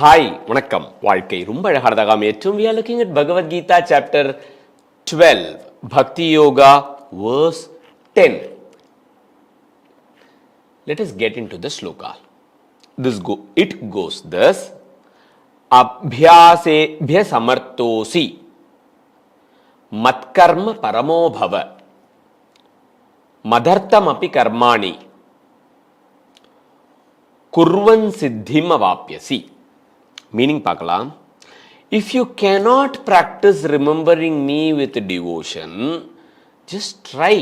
Hi வணக்கம் வாழ்க்கை ரொம்ப அழகானதாகாம் ஏற்றும் we are looking at Bhagavad Gita chapter twelve Bhakti Yoga verse ten let us get into the sloka this go it goes thus அபியாசேபிய சமர்த்தோசி மத்கர்ம பரமோபவ மதர்த்தமபி கர்மாணி குர்வன் சித்திமவாப்பியசி மீனிங் பார்க்கலாம். If you cannot practice remembering me with devotion just try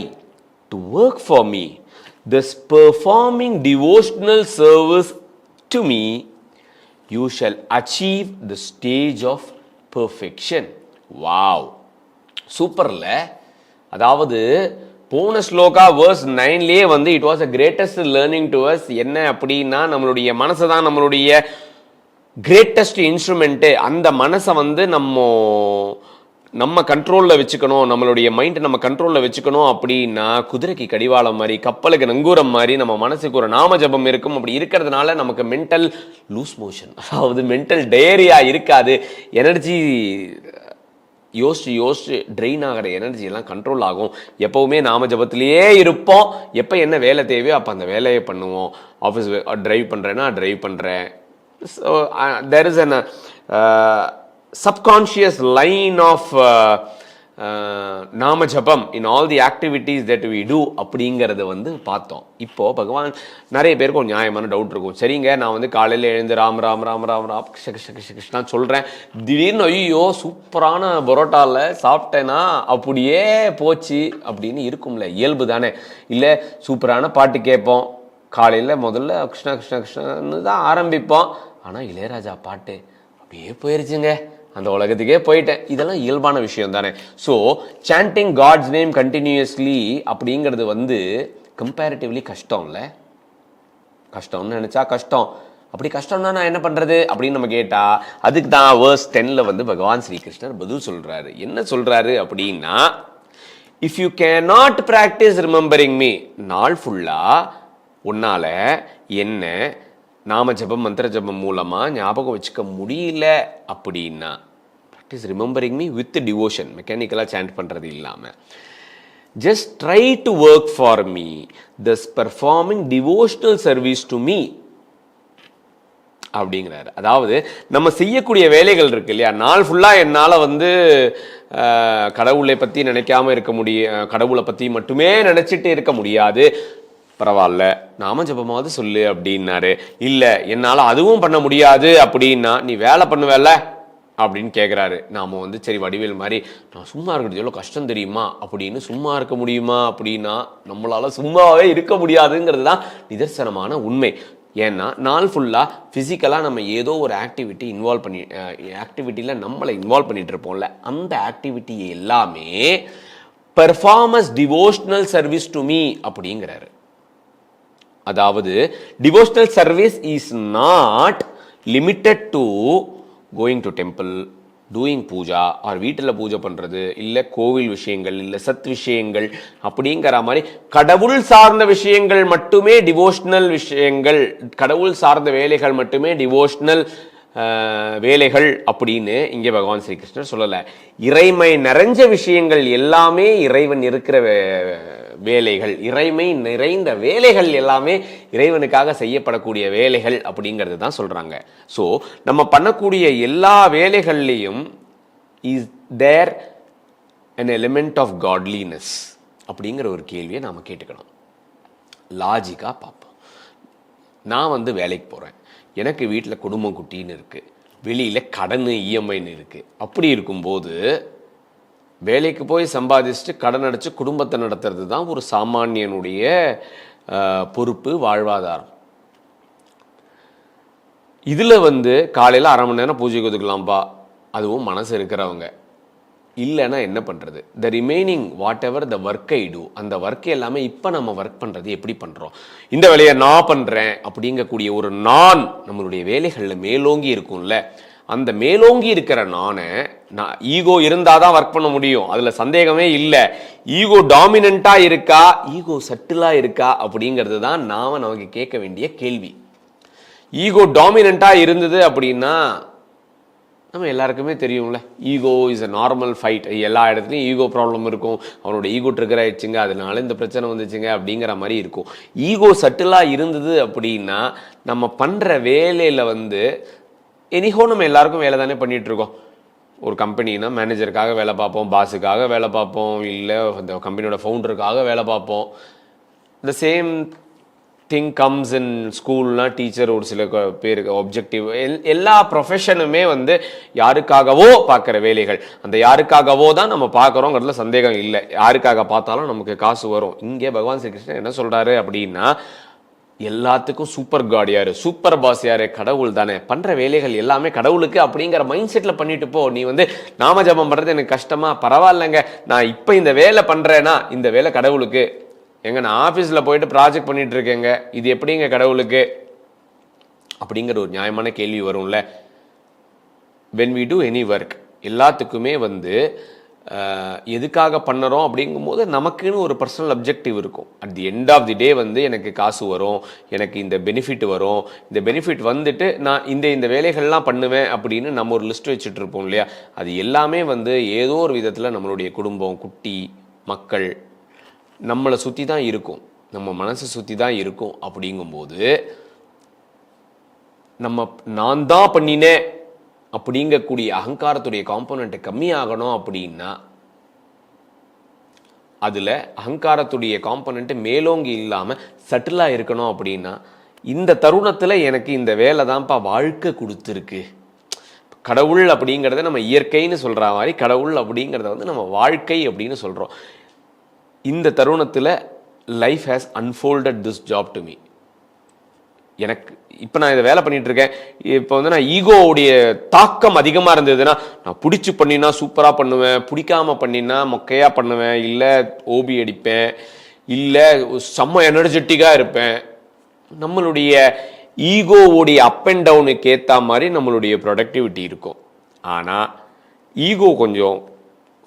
to work for me this performing devotional service to me you shall achieve the stage of perfection wow சூப்பரில் அதாவது போன ஸ்லோகா வேர்ஸ் நைன்லேயே வந்து it was a greatest learning to us என்ன அப்படின்னா நம்மளுடைய மனசை தான் நம்மளுடைய greatest instrument அந்த மனசை வந்து நம்ம நம்ம கண்ட்ரோலில் வச்சுக்கணும் நம்மளுடைய மைண்டை நம்ம கண்ட்ரோலில் வச்சுக்கணும் அப்படின்னா குதிரைக்கு கடிவாளம் மாதிரி கப்பலுக்கு நங்கூரம் மாதிரி நம்ம மனசுக்கு ஒரு நாம ஜபம் இருக்கும். அப்படி இருக்கிறதுனால நமக்கு மென்டல் லூஸ் மோஷன் அதாவது மென்டல் டயரியா இருக்காது. எனர்ஜி யோசிச்சு யோசிச்சு ட்ரெயின் ஆகிற எனர்ஜி எல்லாம் கண்ட்ரோல் ஆகும். எப்போவுமே நாம ஜபத்திலேயே இருப்போம். எப்போ என்ன வேலை தேவையோ அப்போ அந்த வேலையை பண்ணுவோம். ஆஃபீஸ் ட்ரைவ் பண்ணுறேன்னா ட்ரைவ் பண்ணுறேன் so there is subconscious subconscious line of நாம ஜபம் in all the activities that we do அப்படிங்கிறத வந்து பார்த்தோம். இப்போது பகவான் நிறைய பேருக்கு ஒரு நியாயமான டவுட் இருக்கும். சரிங்க நான் வந்து காலையில் எழுந்து ராம் ராம் ராம் ராம் ராம் கிருஷ்ண கிருஷ்ண கிருஷ்ண கிருஷ்ணா சொல்கிறேன் திடீர்னு ஐயோ சூப்பரான பரோட்டாவில் சாப்பிட்டேன்னா அப்படியே போச்சு அப்படின்னு இருக்கும்ல இயல்பு தானே. இல்லை சூப்பரான பாட்டு கேட்போம். காலையில் முதல்ல கிருஷ்ணா கிருஷ்ணா கிருஷ்ணன்னு தான் ஆரம்பிப்போம். ஆனால் இளையராஜா பாட்டு அப்படியே போயிருச்சுங்க. அந்த உலகத்துக்கே போயிட்டேன். இதெல்லாம் இயல்பான விஷயம் தானே. So chanting God's name continuously அப்படிங்கிறது வந்து கம்பேரிட்டிவ்லி கஷ்டம் இல்லை கஷ்டம்னு நினச்சா கஷ்டம். அப்படி கஷ்டம்னா நான் என்ன பண்ணுறது அப்படின்னு நம்ம கேட்டால் அதுக்கு தான் வேர்ஸ் டென்னில் வந்து பகவான் ஸ்ரீகிருஷ்ணர் பதில் சொல்கிறாரு என்ன சொல்கிறாரு அப்படின்னா if you cannot practice remembering me நாள் ஃபுல்லாக உன்னால் என்ன நாம ஜபம் மந்திர ஜபம் மூலமாக ஞாபகம் வச்சுக்க முடியல அப்படின்னா practice remembering me with devotion மெக்கானிக்கலாக chant பண்ணுறது இல்லாமல் just try to work for me thus performing devotional service to me அப்படிங்கிறாரு. அதாவது நம்ம செய்யக்கூடிய வேலைகள் இருக்கு இல்லையா? நாள் ஃபுல்லாக என்னால் வந்து கடவுளை பற்றி நினைக்காம இருக்க முடிய கடவுளை பற்றி மட்டுமே நினச்சிட்டு இருக்க முடியாது. பரவாயில்ல நாம ஜபமாவது சொல்லு அப்படின்னாரு. இல்லை என்னால் அதுவும் பண்ண முடியாது அப்படின்னா நீ வேலை பண்ணுவேல அப்படின்னு கேட்குறாரு நாம் வந்து சரி வடிவேல் மாதிரி நான் சும்மா இருக்கிறது எவ்வளோ கஷ்டம் தெரியுமா? அப்படின்னு சும்மா இருக்க முடியுமா? அப்படின்னா நம்மளால் சும்மாவே இருக்க முடியாதுங்கிறது தான் நிதர்சனமான உண்மை. ஏன்னா நாள் ஃபுல்லாக ஃபிசிக்கலாக நம்ம ஏதோ ஒரு ஆக்டிவிட்டி இன்வால்வ் பண்ணி ஆக்டிவிட்டியில் நம்மளை இன்வால்வ் பண்ணிகிட்டு இருப்போம்ல. அந்த ஆக்டிவிட்டி எல்லாமே performs devotional service to me அப்படிங்கிறாரு. அதாவது devotional service is not limited to going to temple doing puja or வீட்டில் பூஜை பண்ணுறது இல்லை கோவில் விஷயங்கள் இல்லை சத் விஷயங்கள் அப்படிங்கிற மாதிரி கடவுள் சார்ந்த விஷயங்கள் மட்டுமே டிவோஷனல் விஷயங்கள் கடவுள் சார்ந்த வேலைகள் மட்டுமே டிவோஷனல் வேலைகள் அப்படின்னு இங்கே பகவான் ஸ்ரீகிருஷ்ணர் சொல்லலை. இறைமை நிறைஞ்ச விஷயங்கள் எல்லாமே இறைவன் இருக்கிற வே- வேலைகள் இறைமை நிறைந்த வேலைகள் எல்லாமே இறைவனுக்காக செய்யப்படக்கூடிய வேலைகள் அப்படிங்கிறது தான் சொல்கிறாங்க ஸோ நம்ம பண்ணக்கூடிய எல்லா வேலைகள்லேயும் is there an element of godliness அப்படிங்கிற ஒரு கேள்வியை நாம் கேட்டுக்கணும். லாஜிக்காக பார்ப்போம். நான் வந்து வேலைக்கு போகிறேன் எனக்கு வீட்டில் குடும்பம் குட்டின்னு இருக்குது வெளியில் கடன் இஎம்ஐன்னு இருக்குது அப்படி இருக்கும்போது வேலைக்கு போய் சம்பாதிச்சுட்டு கடன் அடித்து குடும்பத்தை நடத்துறது தான் ஒரு சாமானியனுடைய பொறுப்பு வாழ்வாதாரம். இதில் வந்து காலையில் அரை மணி நேரம் பூஜைக்கு ஒதுக்கலாம்ப்பா அதுவும் மனசு இருக்கிறவங்க. இல்லைன்னா என்ன பண்ணுறது the remaining whatever the work I do அந்த ஒர்க் எல்லாமே இப்போ நம்ம ஒர்க் பண்ணுறது எப்படி பண்ணுறோம் இந்த வேலையை நான் பண்ணுறேன் அப்படிங்கக்கூடிய ஒரு நான் நம்மளுடைய வேலைகளில் மேலோங்கி இருக்கும்ல. அந்த மேலோங்கி இருக்கிற நானை நான் ஈகோ இருந்தால் தான் ஒர்க் பண்ண முடியும். அதில் சந்தேகமே இல்லை. ஈகோ டாமினண்ட்டாக இருக்கா? ஈகோ சட்டிலாக இருக்கா? அப்படிங்கிறது தான் நாம் நமக்கு கேட்க வேண்டிய கேள்வி. ஈகோ டாமினண்ட்டாக இருந்தது அப்படின்னா நம்ம எல்லாருக்குமே தெரியும்ல. Ego is a normal fight எல்லா இடத்துலையும் ஈகோ ப்ராப்ளம் இருக்கும். அவனோட ஈகோ ட்ரிகர் ஆயிடுச்சுங்க. அதனால இந்த பிரச்சனை வந்துச்சுங்க அப்படிங்கிற மாதிரி இருக்கும். ஈகோ சட்டிலாக இருந்தது அப்படின்னா நம்ம பண்ணுற வேலையில் வந்து எனிஹோ நம்ம எல்லாருக்கும் வேலை தானே பண்ணிகிட்ருக்கோம் ஒரு கம்பெனினா மேனேஜருக்காக வேலை பார்ப்போம் பாஸுக்காக வேலை பார்ப்போம் இல்லை அந்த கம்பெனியோட ஃபவுண்டருக்காக வேலை பார்ப்போம். The same thing comes in ஸ்கூல்னால் teacher ஒரு சில பேருக்கு ஒப்ஜெக்டிவ் எல்லா ப்ரொஃபஷனுமே வந்து யாருக்காகவோ பார்க்குற வேலைகள். அந்த யாருக்காகவோ தான் நம்ம பார்க்குறோங்கிறதுல சந்தேகம் இல்லை. யாருக்காக பார்த்தாலும் நமக்கு காசு வரும். இங்கே பகவான் ஸ்ரீ கிருஷ்ணன் என்ன சொல்கிறாரு அப்படின்னா எல்லாத்துக்கும் சூப்பர் காட் யாரு? சூப்பர் பாஸ் யாரு? கடவுள் தானே. பண்ற வேலைகள் எல்லாமே கடவுளுக்கு அப்படிங்கிற மைண்ட் செட்ல பண்ணிட்டு போ. நீ வந்து நாம ஜபம் பண்றது எனக்கு கஷ்டமா? பரவாயில்லைங்க. நான் இப்ப இந்த வேலை பண்றேன்னா இந்த வேலை கடவுளுக்கு. எங்க நான் ஆபீஸ்ல போயிட்டு ப்ராஜெக்ட் பண்ணிட்டு இருக்கேங்க. இது எப்படிங்க கடவுளுக்கு? அப்படிங்கிற ஒரு நியாயமான கேள்வி வரும்ல. When we do any work எல்லாத்துக்குமே வந்து எதுக்காக பண்ணுறோம் அப்படிங்கும்போது நமக்குன்னு ஒரு பர்சனல் அப்ஜெக்டிவ் இருக்கும். At the end of the day வந்து எனக்கு காசு வரும் எனக்கு இந்த பெனிஃபிட் வரும். இந்த பெனிஃபிட் வந்துட்டு நான் இந்த இந்த வேலைகள்லாம் பண்ணுவேன் அப்படின்னு நம்ம ஒரு லிஸ்ட் வச்சுட்டு இருப்போம் இல்லையா? அது எல்லாமே வந்து ஏதோ ஒரு விதத்தில் நம்மளுடைய குடும்பம் குட்டி மக்கள் நம்மளை சுற்றி தான் இருக்கும். நம்ம மனசை சுற்றி தான் இருக்கும். அப்படிங்கும்போது நம்ம நான் தான் பண்ணினேன் அப்படிங்கக்கூடிய அகங்காரத்துடைய காம்போனண்ட்டு கம்மியாகணும் அப்படின்னா அதில் அகங்காரத்துடைய காம்பனண்ட்டு மேலோங்கி இல்லாமல் சட்டிலாக இருக்கணும் அப்படின்னா இந்த தருணத்தில் எனக்கு இந்த வேலை தான்ப்பா வாழ்க்கை கொடுத்துருக்கு. கடவுள் அப்படிங்கிறத நம்ம இயற்கைன்னு சொல்கிற மாதிரி கடவுள் அப்படிங்கிறத வந்து நம்ம வாழ்க்கை அப்படின்னு சொல்கிறோம் இந்த தருணத்தில் life has unfolded this job to me எனக்கு இப்போ நான் இதை வேலை பண்ணிட்டு இருக்கேன் இப்போ வந்து நான் ஈகோவுடைய தாக்கம் அதிகமாக இருந்ததுன்னா நான் பிடிச்சி பண்ணினா சூப்பராக பண்ணுவேன். பிடிக்காம பண்ணினா மொக்கையாக பண்ணுவேன். இல்லை ஓபி அடிப்பேன். இல்லை செம்ம எனர்ஜெட்டிக்காக இருப்பேன். நம்மளுடைய ஈகோவுடைய அப் அண்ட் டவுனுக்கு ஏற்ற மாதிரி நம்மளுடைய ப்ரொடக்டிவிட்டி இருக்கும். ஆனால் ஈகோ கொஞ்சம்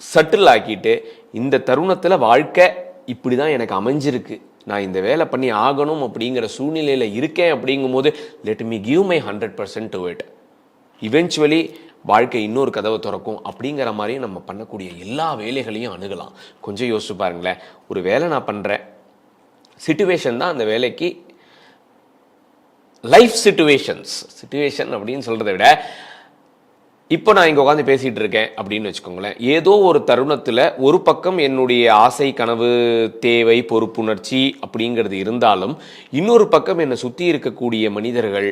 சட்டில் ஆக்கிட்டு இந்த தருணத்தில் வாழ்க்கை இப்படி தான் எனக்கு அமைஞ்சிருக்கு. நான் இந்த வேலை பண்ணி ஆகணும் அப்படிங்கிற சூழ்நிலையில் இருக்கேன் அப்படிங்கும்போது let me give my hundred percent to it eventually வாழ்க்கை இன்னொரு கதவை திறக்கும் அப்படிங்கிற மாதிரி நம்ம பண்ணக்கூடிய எல்லா வேலைகளையும் அணுகலாம். கொஞ்சம் யோசிச்சு பாருங்களேன். ஒரு வேலை நான் பண்ணுறேன் சுச்சுவேஷன் தான் அந்த வேலைக்கு லைஃப் சுச்சுவேஷன்ஸ் சுச்சுவேஷன் அப்படின்னு சொல்கிறத விட இப்போ நான் இங்கே உட்காந்து பேசிகிட்டு இருக்கேன் அப்படின்னு வச்சுக்கோங்களேன். ஏதோ ஒரு தருணத்தில் ஒரு பக்கம் என்னுடைய ஆசை கனவு தேவை பொறுப்புணர்ச்சி அப்படிங்கிறது இருந்தாலும் இன்னொரு பக்கம் என்னை சுற்றி இருக்கக்கூடிய மனிதர்கள்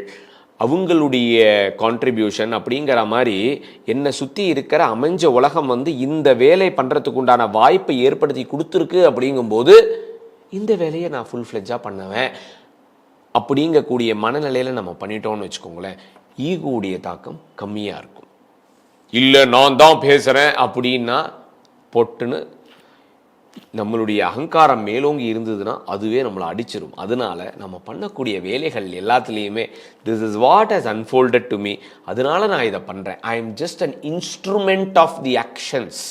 அவங்களுடைய கான்ட்ரிபியூஷன் அப்படிங்கிற மாதிரி என்னை சுற்றி இருக்கிற அமைஞ்ச உலகம் வந்து இந்த வேலை பண்ணுறதுக்கு உண்டான வாய்ப்பை ஏற்படுத்தி கொடுத்துருக்கு அப்படிங்கும்போது இந்த வேலையை நான் ஃபுல் ஃப்ளெஜ்ஜாக பண்ணுவேன். அப்படிங்கக்கூடிய மனநிலையில் நம்ம பண்ணிட்டோம்னு வச்சுக்கோங்களேன். ஈகோடைய தாக்கம் கம்மியாக இருக்கும். இல்லை நான் தான் பேசுகிறேன் அப்படின்னா பொட்டுன்னு நம்மளுடைய அகங்காரம் மேலோங்கி இருந்ததுன்னா அதுவே நம்மளை அடிச்சிடும் அதனால நம்ம பண்ணக்கூடிய வேலைகள் எல்லாத்துலேயுமே this is what has unfolded to me அதனால நான் இதை பண்ணுறேன் I am just an instrument of the actions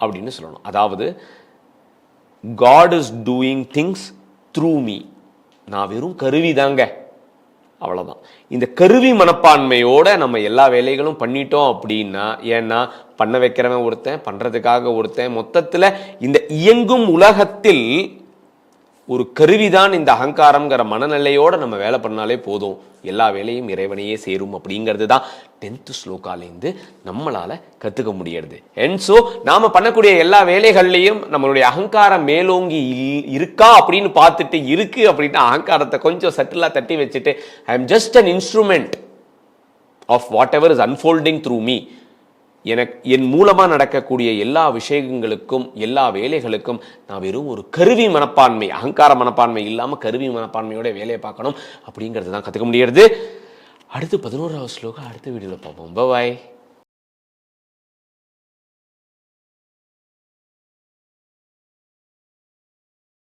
அப்படின்னு சொல்லணும். அதாவது God is doing things through me நான் வெறும் கருவி தாங்க அவ்வளோதான் இந்த கருவி மனப்பான்மையோட நம்ம எல்லா வேலைகளும் பண்ணிட்டோம் அப்படின்னா ஏன்னா பண்ண வைக்கிறவன் ஒருத்தன் பண்ணுறதுக்காக ஒருத்தன் மொத்தத்தில் இந்த இயங்கும் உலகத்தில் ஒரு கருவிதான் இந்த அகங்காரங்கிற மனநிலையோடு நம்ம வேலை பண்ணாலே போதும். எல்லா வேலையும் இறைவனையே சேரும் அப்படிங்கிறது தான் டென்த்து ஸ்லோக்காலேருந்து நம்மளால் கற்றுக்க முடியறது. அண்ட் ஸோ நாம் பண்ணக்கூடிய எல்லா வேலைகள்லையும் நம்மளுடைய அகங்காரம் மேலோங்கி இருக்கா அப்படின்னு பார்த்துட்டு இருக்கு அப்படின்னா அகங்காரத்தை கொஞ்சம் செட்டிலாக தட்டி வச்சுட்டு I am just an instrument of whatever is unfolding through me எனக்கு என் மூலமாக நடக்கக்கூடிய எல்லா விஷயங்களுக்கும் எல்லா வேலைகளுக்கும் நான் வெறும் ஒரு கருவி மனப்பான்மை அகங்கார மனப்பான்மை இல்லாமல் கருவி மனப்பான்மையோட வேலையை பார்க்கணும் அப்படிங்கிறது தான் கற்றுக்க முடியறது. அடுத்து பதினோராவது ஸ்லோகம் அடுத்த வீடியோவில் பார்ப்போம். பாய்